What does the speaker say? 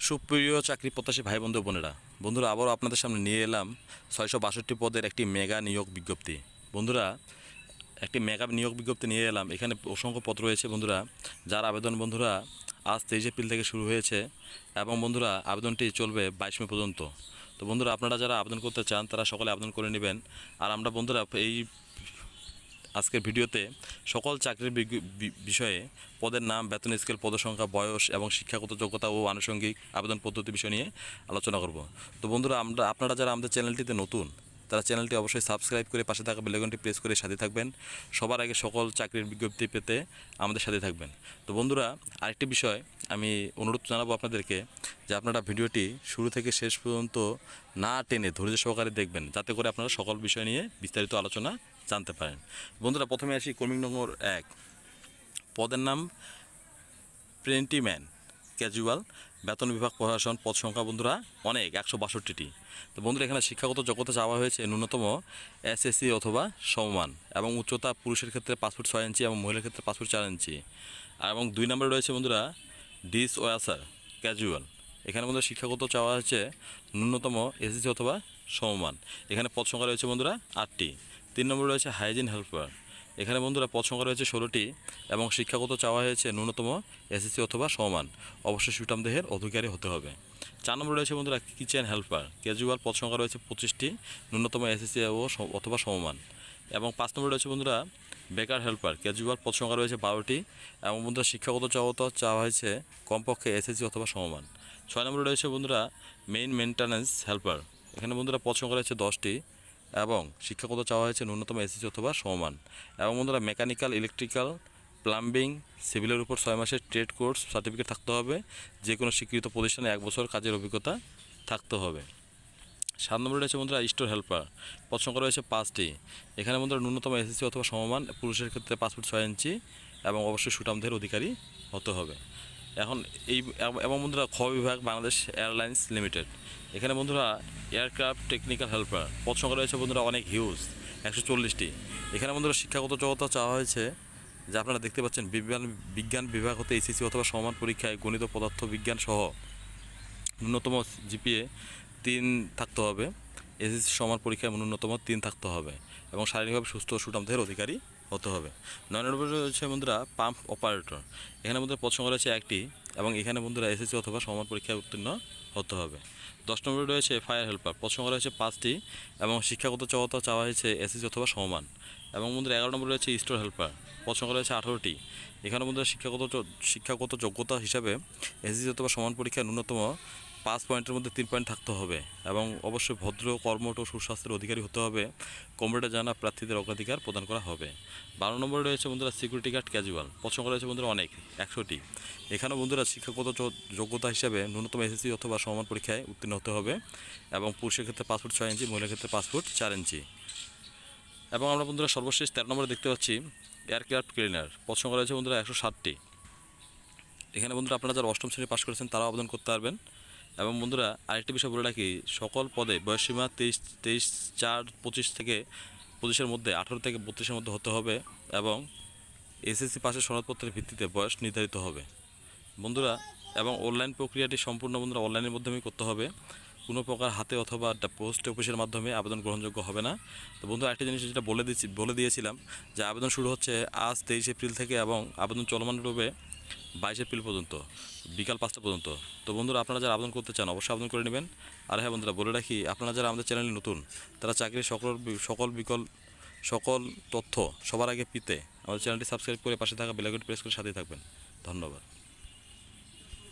সুপ্রিয় চাকরি প্রত্যাশী ভাই বন্ধু বোনেরা, বন্ধুরা, আবারও আপনাদের সামনে নিয়ে এলাম ছয়শো বাষট্টি পদের একটি মেগা নিয়োগ বিজ্ঞপ্তি। বন্ধুরা, একটি মেগা নিয়োগ বিজ্ঞপ্তি নিয়ে এলাম। এখানে অসংখ্য পদ রয়েছে, বন্ধুরা। যার আবেদন, বন্ধুরা, আজ তেইশ এপ্রিল থেকে শুরু হয়েছে এবং, বন্ধুরা, আবেদনটি চলবে বাইশ মে পর্যন্ত। তো, বন্ধুরা, আপনারা যারা আবেদন করতে চান, তারা সকলে আবেদন করে নেবেন। আর আমরা, বন্ধুরা, এই আজকের ভিডিওতে সকল চাকরির বিষয়ে পদের নাম, বেতন, স্কেল, পদসংখ্যা, বয়স এবং শিক্ষাগত যোগ্যতা ও আনুষঙ্গিক আবেদন পদ্ধতি বিষয় নিয়ে আলোচনা করব। তো বন্ধুরা, আমরা আপনারা যারা আমাদের চ্যানেলটিতে নতুন, তারা চ্যানেলটি অবশ্যই সাবস্ক্রাইব করে পাশে থাকা বেলেগনটি প্রেস করে সাথে থাকবেন। সবার আগে সকল চাকরির বিজ্ঞপ্তি পেতে আমাদের সাথে থাকবেন। তো বন্ধুরা, আরেকটি বিষয় আমি অনুরোধ জানাব আপনাদেরকে যে আপনারা ভিডিওটি শুরু থেকে শেষ পর্যন্ত না টেনে ধৈর্য সহকারে দেখবেন। যাতে করে আপনারা সকল বিষয় নিয়ে বিস্তারিত আলোচনা জানতে পারেন। বন্ধুরা, প্রথমে আসি কর্মী নম্বর এক। পদের নাম প্রেন্টিম্যান ক্যাজুয়াল বেতন বিভাগ প্রশাসন, পদ সংখ্যা বন্ধুরা অনেক, একশো বাষট্টিটি। তো বন্ধুরা, এখানে শিক্ষাগত যোগ্যতা চাওয়া হয়েছে ন্যূনতম এসএসসি অথবা সমমান এবং উচ্চতা পুরুষের ক্ষেত্রে ফুট ছয় ইঞ্চি এবং মহিলার ক্ষেত্রে ফুট চার ইঞ্চি। এবং দুই নম্বরে রয়েছে বন্ধুরা ডিস ওয়াসার ক্যাজুয়াল এখানে বন্ধুরা, শিক্ষাগত চাওয়া হয়েছে ন্যূনতম এসএসসি অথবা সমমান। এখানে পদ সংখ্যা রয়েছে বন্ধুরা, আটটি। তিন নম্বরে রয়েছে হাইজিন হেল্পার। এখানে বন্ধুরা পদ সংখ্যা রয়েছে ষোলোটি এবং শিক্ষাগত চাওয়া হয়েছে ন্যূনতম এসএসসি অথবা সমান। অবশ্যই সুটাম দেহের অধিকারী হতে হবে। চার নম্বরে রয়েছে বন্ধুরা কিচেন হেল্পার। ক্যাজুয়াল পদ সংখ্যা রয়েছে পঁচিশটি ন্যূনতম এসএসসি ও অথবা সমমান এবং পাঁচ নম্বরে রয়েছে বন্ধুরা বেকার হেল্পার। ক্যাজুয়াল পদ সংখ্যা রয়েছে বারোটি এবং বন্ধুরা শিক্ষাগত চাওয়া চাওয়া হয়েছে কমপক্ষে এসএসসি অথবা সমমান ছয় নম্বরে রয়েছে বন্ধুরা মেইন মেনটেন্যান্স হেল্পার। এখানে বন্ধুরা পদ সংখ্যা রয়েছে দশটি এবং শিক্ষাগত চাওয়া হয়েছে ন্যূনতম এসএসসি অথবা সমান। এবং বন্ধুরা মেকানিক্যাল ইলেকট্রিক্যাল প্লাম্বিং সিভিলের উপর ছয় মাসের ট্রেড কোর্স সার্টিফিকেট থাকতে হবে। যে কোনো স্বীকৃত প্রতিষ্ঠানে এক বছর কাজের অভিজ্ঞতা থাকতে হবে। সাত নম্বরে রয়েছে বন্ধুরা স্টোর হেল্পার পদ সংখ্যা রয়েছে পাঁচটি। এখানে বন্ধুরা, ন্যূনতম এসএসসি অথবা সমমান পুরুষের ক্ষেত্রে পাঁচ ফুট ছয় ইঞ্চি এবং অবশ্যই সুটামদের অধিকারী হতে হবে। এখন এই এবং বন্ধুরা খ বিভাগ বাংলাদেশ এয়ারলাইন্স লিমিটেড। এখানে বন্ধুরা এয়ারক্রাফট টেকনিক্যাল হেল্পার। পদ সংখ্যা রয়েছে বন্ধুরা অনেক হিউজ একশো চল্লিশটি। এখানে বন্ধুরা শিক্ষাগত জগৎ চাওয়া হয়েছে, যে আপনারা দেখতে পাচ্ছেন। বিজ্ঞান বিজ্ঞান বিভাগ হতে এসএসসি অথবা সমান পরীক্ষায় গণিত, পদার্থ, বিজ্ঞান সহ ন্যূনতম জিপিএ তিন থাকতে হবে। এসএসসি সমান পরীক্ষায় ন্যূনতম তিন থাকতে হবে এবং শারীরিকভাবে সুস্থ সুটামদের অধিকারী হতে হবে। নয় নম্বরে রয়েছে বন্ধুরা পাম্প অপারেটর এখানে বন্ধুরা সংখ্যা রয়েছে একটি এবং এখানে বন্ধুরা এসএসসি অথবা সমান পরীক্ষায় উত্তীর্ণ হতে হবে। দশ নম্বরে রয়েছে ফায়ার হেল্পার সংখ্যা রয়েছে পাঁচটি এবং শিক্ষাগত চাওয়াতা চাওয়া হয়েছে এসএসসি অথবা সমান। এবং বন্ধুরা এগারো নম্বরে রয়েছে স্টোর হেল্পার সংখ্যা রয়েছে আঠারোটি। এখানে বন্ধুরা শিক্ষাগত শিক্ষাগত যোগ্যতা হিসাবে এসএসসি অথবা সমান পরীক্ষায় ন্যূনতম পাঁচ পয়েন্টের মধ্যে তিন পয়েন্ট থাকতে হবে এবং অবশ্যই ভদ্র, কর্মঠ ও সুস্বাস্থ্যের অধিকারী হতে হবে। কমরেডে জানা প্রার্থীদের অগ্রাধিকার প্রদান করা হবে। বারো নম্বরে রয়েছে বন্ধুরা সিকিউরিটি গার্ড ক্যাজুয়াল পছন্দ রয়েছে বন্ধুরা অনেক, একশোটি। এখানেও বন্ধুরা শিক্ষাগত যোগ্যতা হিসাবে ন্যূনতম এসএসসি অথবা সমান পরীক্ষায় উত্তীর্ণ হতে হবে এবং পুরুষের ক্ষেত্রে ফুট ছয় ইঞ্চি, মহিলার ক্ষেত্রে ফুট চার ইঞ্চি। এবং আমরা বন্ধুরা সর্বশেষ তেরো নম্বরে দেখতে পাচ্ছি এয়ারক্রাফট ক্লিনার পছন্দ রয়েছে বন্ধুরা একশো ষাটটি। এখানে বন্ধুরা আপনারা যারা অষ্টম শ্রেণি পাশ করেছেন তারাও আবেদন করতে পারবেন। এবং বন্ধুরা, আরেকটি বিষয় বলে রাখি, সকল পদে বয়সীমা তেইশ তেইশ চার পঁচিশ থেকে পঁচিশের মধ্যে আঠারো থেকে বত্রিশের মধ্যে হতে হবে এবং এসএসসি পাশের সনদপত্রের ভিত্তিতে বয়স নির্ধারিত হবে। বন্ধুরা, এবং অনলাইন প্রক্রিয়াটি সম্পূর্ণ বন্ধুরা অনলাইনের মাধ্যমেই করতে হবে। কোনো প্রকার হাতে অথবা পোস্ট অফিসের মাধ্যমে আবেদন গ্রহণযোগ্য হবে না। তো বন্ধু একটা জিনিস যেটা বলে দিচ্ছি বলে দিয়েছিলাম যে আবেদন শুরু হচ্ছে আজ তেইশ এপ্রিল থেকে এবং আবেদন চলমান রূপে বাইশ এপ্রিল পর্যন্ত, বিকাল পাঁচটা পর্যন্ত। তো বন্ধুরা, আপনারা যারা আবেদন করতে চান, অবশ্যই আবেদন করে নেবেন। আর হ্যাঁ বন্ধুরা, বলে রাখি, আপনারা যারা আমাদের চ্যানেলে নতুন, তারা চাকরির সকল সকল বিকল, সকল তথ্য সবার আগে পিতে আমাদের চ্যানেলটি সাবস্ক্রাইব করে পাশে থাকা বেলাগুটি প্রেস করে সাথে থাকবেন। ধন্যবাদ।